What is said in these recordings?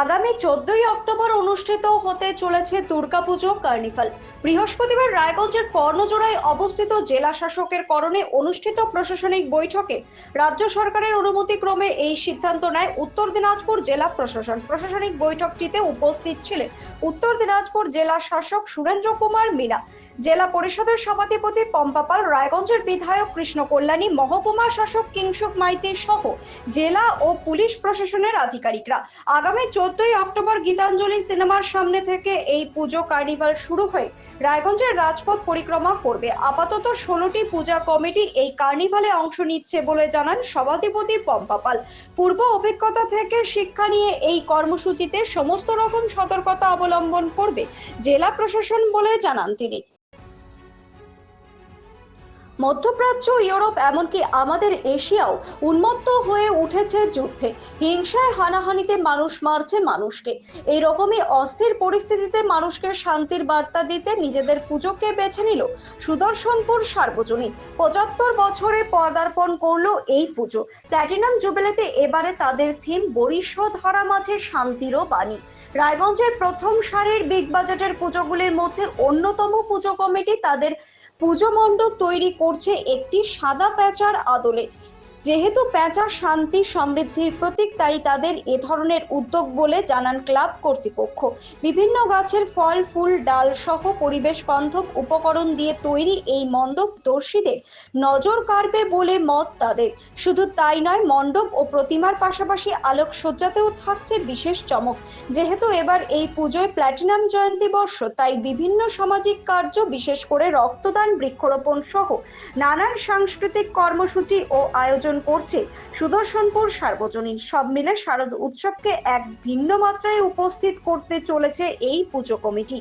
আগামী চোদ্দই অক্টোবর অনুষ্ঠিত হতে চলেছে দুর্গাপুজো, কার্নিভাল। বৃহস্পতিবার রায়গঞ্জের কর্ণজোড়ায় অবস্থিত জেলা শাসকের করণে অনুষ্ঠিত প্রশাসনিক বৈঠকে রাজ্য সরকারের অনুমতিক্রমে এই সিদ্ধান্ত নেয় উত্তর দিনাজপুর জেলা প্রশাসন। প্রশাসনিক বৈঠকটিতে উপস্থিত ছিলেন উত্তর দিনাজপুর জেলা শাসক সুরেন্দ্র কুমার মিনা জেলা পরিষদের সভাধিপতি পম্পাপাল রায়গঞ্জের বিধায়ক কৃষ্ণ কল্যাণী, মহকুমা শাসক কিংসুক মাইতি সহ জেলা ও পুলিশ প্রশাসনের আধিকারিকরা। আগামী চোদ্দই অক্টোবর গীতাঞ্জলি সিনেমার সামনে থেকে এই পুজো কার্নিভাল শুরু হয়ে রায়গঞ্জের রাজপথ পরিক্রমা করবে। আপাতত ষোলোটি পূজা কমিটি এই কার্নিভালে অংশ নিচ্ছে বলে জানান সভাধিপতি পম্পাপাল পূর্ব অভিজ্ঞতা থেকে শিক্ষা নিয়ে এই কর্মসূচিতে সমস্ত রকম সতর্কতা অবলম্বন করবে জেলা প্রশাসন বলে জানান তিনি। মধ্যপ্রাচ্য, ইউরোপ, এমনকি আমাদের এশিয়াও উন্মত্ত হয়ে উঠেছে যুদ্ধে। হিংসায় হানাহানিতে মানুষ মারছে মানুষকে। এই রকমই অস্থির পরিস্থিতিতে মানুষকে শান্তির বার্তা দিতে নিজেদের পুজোকে বেছে নিল সুদর্শনপুর সার্বজনীন। পঁচাত্তর বছরে পদার্পণ করল এই পুজো। প্ল্যাটিনাম জুবেলেতে এবারে তাদের থিম বরিষ্ঠ ধরা মাঝে শান্তিরও বাণী। রায়গঞ্জের প্রথম সারির বিগ বাজেটের পুজোগুলির মধ্যে অন্যতম পুজো কমিটি তাদের পুজো মণ্ডপ তৈরি করছে একটি সাদা প্যাঁচার আদলে। যেহেতু প্যাঁচা শান্তি সমৃদ্ধির প্রতীক, তাই তাদের এ ধরনের উদ্যোগ বলে জানান ক্লাব কর্তৃপক্ষ। বিভিন্ন গাছের ফল, ফুল, ডাল সহ পরিবেশ বান্ধব উপকরণ দিয়ে তৈরি এই মণ্ডপ দর্শীদের নজর কাড়বে বলে মত তাদের। শুধু তাই নয়, মণ্ডপ ও প্রতিমার পাশাপাশি আলোকসজ্জাতেও থাকছে বিশেষ চমক। যেহেতু এবার এই পুজোয় প্ল্যাটিনাম জয়ন্তী বর্ষ, তাই বিভিন্ন সামাজিক কার্য, বিশেষ করে রক্তদান, বৃক্ষরোপণ সহ নানান সাংস্কৃতিক কর্মসূচি ও আয়োজন করছে সুদর্শনপুর সার্বজনীন সব মিলে শারদ উৎসবকে এক ভিন্ন মাত্রায় উপস্থিত করতে চলেছে এই পুজো কমিটি।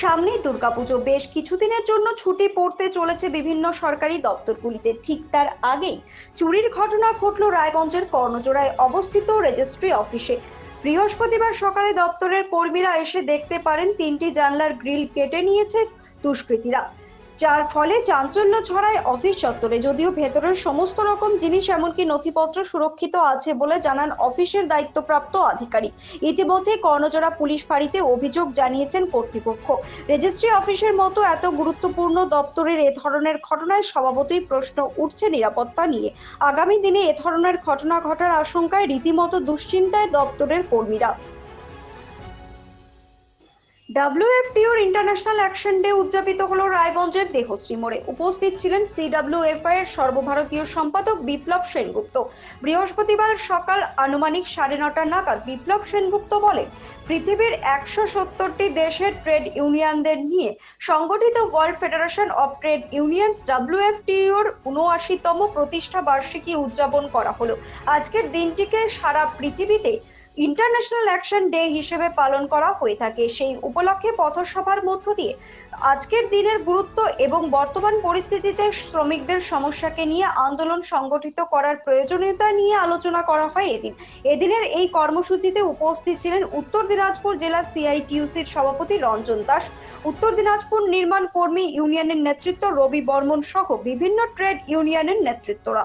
সামনেই দুর্গাপুজো বেশ কিছুদিনের জন্য ছুটি পড়তে চলেছে বিভিন্ন সরকারি দপ্তরগুলিতে। ঠিক তার আগেই চুরির ঘটনা ঘটল রায়গঞ্জের কর্ণজোড়ায় অবস্থিত রেজিস্ট্রি অফিসে। বৃহস্পতিবার সকালে দপ্তরের কর্মীরা এসে দেখতে পারেন, তিনটি জানলার গ্রিল কেটে নিয়েছে দুষ্কৃতীরা। যার ফলে চাঞ্চল্য ছড়ায় অফিস চত্বরে। যদিও ভেতরের সমস্ত রকম জিনিস এমনকি নথিপত্র সুরক্ষিত আছে বলে জানান অফিসের দায়িত্বপ্রাপ্ত আধিকারিক। ইতিমধ্যে কর্ণজোড়া পুলিশ ফাঁড়িতে অভিযোগ জানিয়েছেন কর্তৃপক্ষ। রেজিস্ট্রি অফিসের মতো এত গুরুত্বপূর্ণ দপ্তরের এ ধরনের ঘটনায় স্বভাবতই প্রশ্ন উঠছে নিরাপত্তা নিয়ে। আগামী দিনে এ ধরনের ঘটনা ঘটার আশঙ্কায় রীতিমতো দুশ্চিন্তায় দপ্তরের কর্মীরা। ডাব্লিউএফটিওর ইন্টারন্যাশনাল অ্যাকশন ডে উদযাপিত হলো রায়গঞ্জের দেহশ্রী মোড়ে। উপস্থিত ছিলেন সিডাব্লিউএফআই এর সর্বভারতীয় সম্পাদক বিপ্লব সেনগুপ্ত। বৃহস্পতিবার সকাল আনুমানিক সাড়ে নটা নাগাদ বিপ্লব সেনগুপ্ত বলেন, পৃথিবীর একশো সত্তরটি দেশের ট্রেড ইউনিয়নদের নিয়ে সংগঠিত world federation of trade unions ডাব্লিউএফটিওর উনআশিতম প্রতিষ্ঠা বার্ষিকী উদযাপন করা হলো। আজকের দিনটিকে সারা পৃথিবীতে ইন্টারন্যাশনাল অ্যাকশন ডে হিসেবে পালন করা হয়ে থাকে। সেই উপলক্ষে পথসভার মধ্য দিয়ে আজকের দিনের গুরুত্ব এবং বর্তমান পরিস্থিতিতে শ্রমিকদের সমস্যাকে নিয়ে আন্দোলন সংগঠিত করার প্রয়োজনীয়তা নিয়ে আলোচনা করা হয় এদিন। এদিনের এই কর্মসূচিতে উপস্থিত ছিলেন উত্তর দিনাজপুর জেলা সিআইটিউসির সভাপতি রঞ্জন দাস, উত্তর দিনাজপুর নির্মাণ কর্মী ইউনিয়নের নেতৃত্ব রবি বর্মন সহ বিভিন্ন ট্রেড ইউনিয়নের নেতৃত্বরা।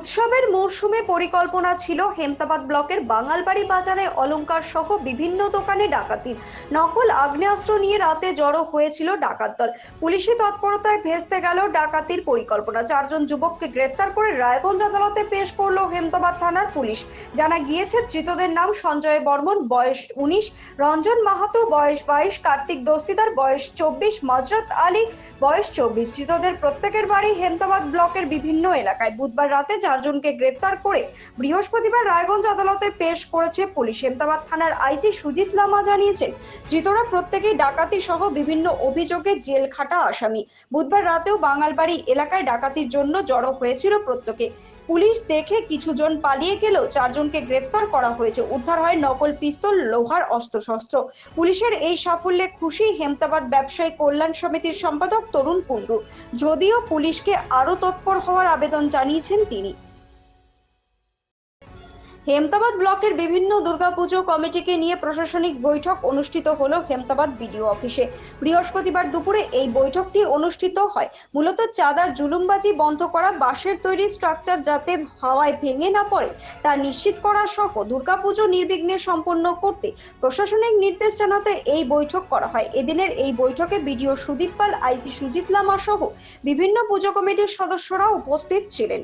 উৎসবের মরশুমে পরিকল্পনা ছিল হেমতাবাদ ব্লকের বাঙালবাড়ি বাজারে অলংকার সহ বিভিন্ন দোকানে ডাকাতির। নকল আগ্নেয়াস্ত্র নিয়ে রাতে জড়ো হয়েছিল ডাকাত দল। পুলিশি তৎপরতায় ভেস্তে গেল ডাকাতির পরিকল্পনা। চারজন যুবককে গ্রেফতার করে রায়গঞ্জ আদালতে পেশ করল হেমতাবাদ থানার পুলিশ। জানা গিয়েছে, ধৃতদের নাম সঞ্জয় বর্মন, বয়স উনিশ, রঞ্জন মাহাতো, বয়স বাইশ, কার্তিক দস্তিদার, বয়স চব্বিশ, মাজরাত আলী, বয়স চব্বিশ। ধৃতদের প্রত্যেকের বাড়ি হেমতাবাদ ব্লকের বিভিন্ন এলাকায়। বুধবার রাতে চারজনকে গ্রেপ্তার করে বৃহস্পতিবার রায়গঞ্জ আদালতে পেশ করেছে পুলিশ। হেমতাবাদ থানার আইসি সুজিত লামা জানিয়েছেন, ধৃতরা প্রত্যেকেই ডাকাতি সহ বিভিন্ন অভিযোগে জেল খাটা আসামি। বুধবার রাতেও বাঙালবাড়ি এলাকায় ডাকাতির জন্য জড়ো হয়েছিল প্রত্যেকে। পুলিশ দেখে কিছুজন পালিয়ে গেলেও চারজনকে গ্রেফতার করা হয়েছে। উদ্ধার হয় নকল পিস্তল, লোহার অস্ত্রশস্ত্র। পুলিশের এই সাফল্যে খুশি হেমতাবাদ ব্যবসায়ী কল্যাণ সমিতির সম্পাদক তরুণ কুণ্ডু। যদিও পুলিশকে আরও তৎপর হওয়ার আবেদন জানিয়েছেন তিনি। হেমতাবাদ ব্লকের বিভিন্ন দুর্গাপুজো কমিটিকে নিয়ে প্রশাসনিক বৈঠক অনুষ্ঠিত হলো হেমতাবাদ বিডিও অফিসে। বৃহস্পতিবার দুপুরে এই বৈঠকটি অনুষ্ঠিত হয়। মূলত চাঁদার জুলুমবাজি বন্ধ করা, বাঁশের তৈরি স্ট্রাকচার যাতে হাওয়ায় ভেঙে না পড়ে, তা নিশ্চিত করা সহ দুর্গাপুজো নির্বিঘ্নে সম্পন্ন করতে প্রশাসনিক নির্দেশ জানাতে এই বৈঠক করা হয়। এদিনের এই বৈঠকে বিডিও সুদীপ পাল, আইসি সুজিত লামা সহ বিভিন্ন পুজো কমিটির সদস্যরা উপস্থিত ছিলেন।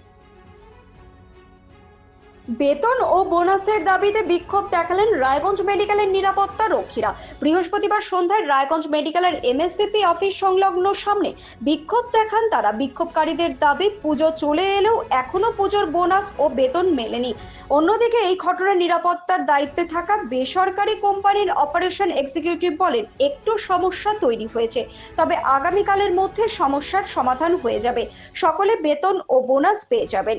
বেতন ও বোনাসের দাবিতে বিক্ষোভ দেখালেন রায়গঞ্জ মেডিকেলের নিরাপত্তা রক্ষীরা। বৃহস্পতিবার সন্ধ্যায় রায়গঞ্জ মেডিকেলের এমএসপিপি অফিস সংলগ্ন সামনে বিক্ষোভ দেখান তারা। বিক্ষোভকারীদের দাবি, পুজো চলে এলেও এখনও পুজোর বোনাস ও বেতন মেলেনি। অন্যদিকে এই ঘটনার নিরাপত্তার দায়িত্বে থাকা বেসরকারি কোম্পানির অপারেশন এক্সিকিউটিভ বলেন, একটু সমস্যা তৈরি হয়েছে। তবে আগামীকালের মধ্যে সমস্যার সমাধান হয়ে যাবে। সকলে বেতন ও বোনাস পেয়ে যাবেন।